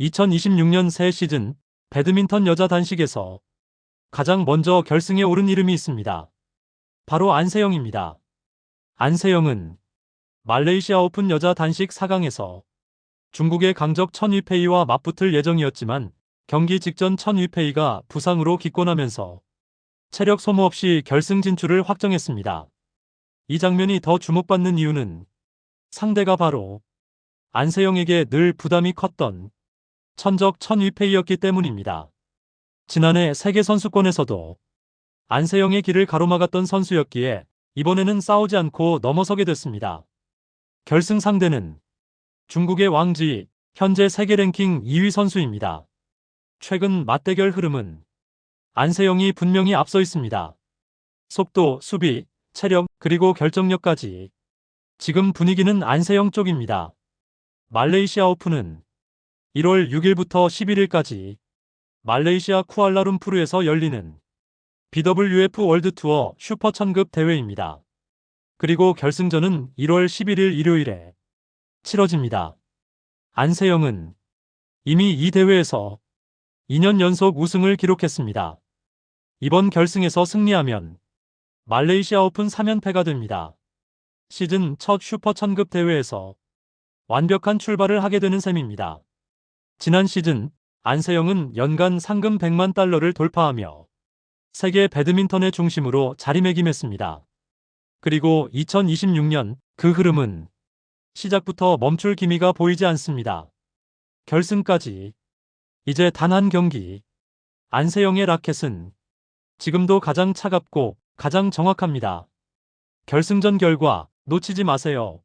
2026년 새 시즌 배드민턴 여자 단식에서 가장 먼저 결승에 오른 이름이 있습니다. 바로 안세영입니다. 안세영은 말레이시아 오픈 여자 단식 4강에서 중국의 강적 천위페이와 맞붙을 예정이었지만 경기 직전 천위페이가 부상으로 기권하면서 체력 소모 없이 결승 진출을 확정했습니다. 이 장면이 더 주목받는 이유는 상대가 바로 안세영에게 늘 부담이 컸던 천적 천위페이였기 때문입니다. 지난해 세계선수권에서도 안세영의 길을 가로막았던 선수였기에 이번에는 싸우지 않고 넘어서게 됐습니다. 결승 상대는 중국의 왕지, 현재 세계 랭킹 2위 선수입니다. 최근 맞대결 흐름은 안세영이 분명히 앞서 있습니다. 속도, 수비, 체력, 그리고 결정력까지. 지금 분위기는 안세영 쪽입니다. 말레이시아 오픈은 1월 6일부터 11일까지 말레이시아 쿠알라룸푸르에서 열리는 BWF 월드 투어 슈퍼 천급 대회입니다. 그리고 결승전은 1월 11일 일요일에 치러집니다. 안세영은 이미 이 대회에서 2년 연속 우승을 기록했습니다. 이번 결승에서 승리하면 말레이시아 오픈 3연패가 됩니다. 시즌 첫 슈퍼 천급 대회에서 완벽한 출발을 하게 되는 셈입니다. 지난 시즌 안세영은 연간 상금 100만 달러를 돌파하며 세계 배드민턴의 중심으로 자리매김했습니다. 그리고 2026년 그 흐름은 시작부터 멈출 기미가 보이지 않습니다. 결승까지 이제 단 한 경기. 안세영의 라켓은 지금도 가장 차갑고 가장 정확합니다. 결승전 결과 놓치지 마세요.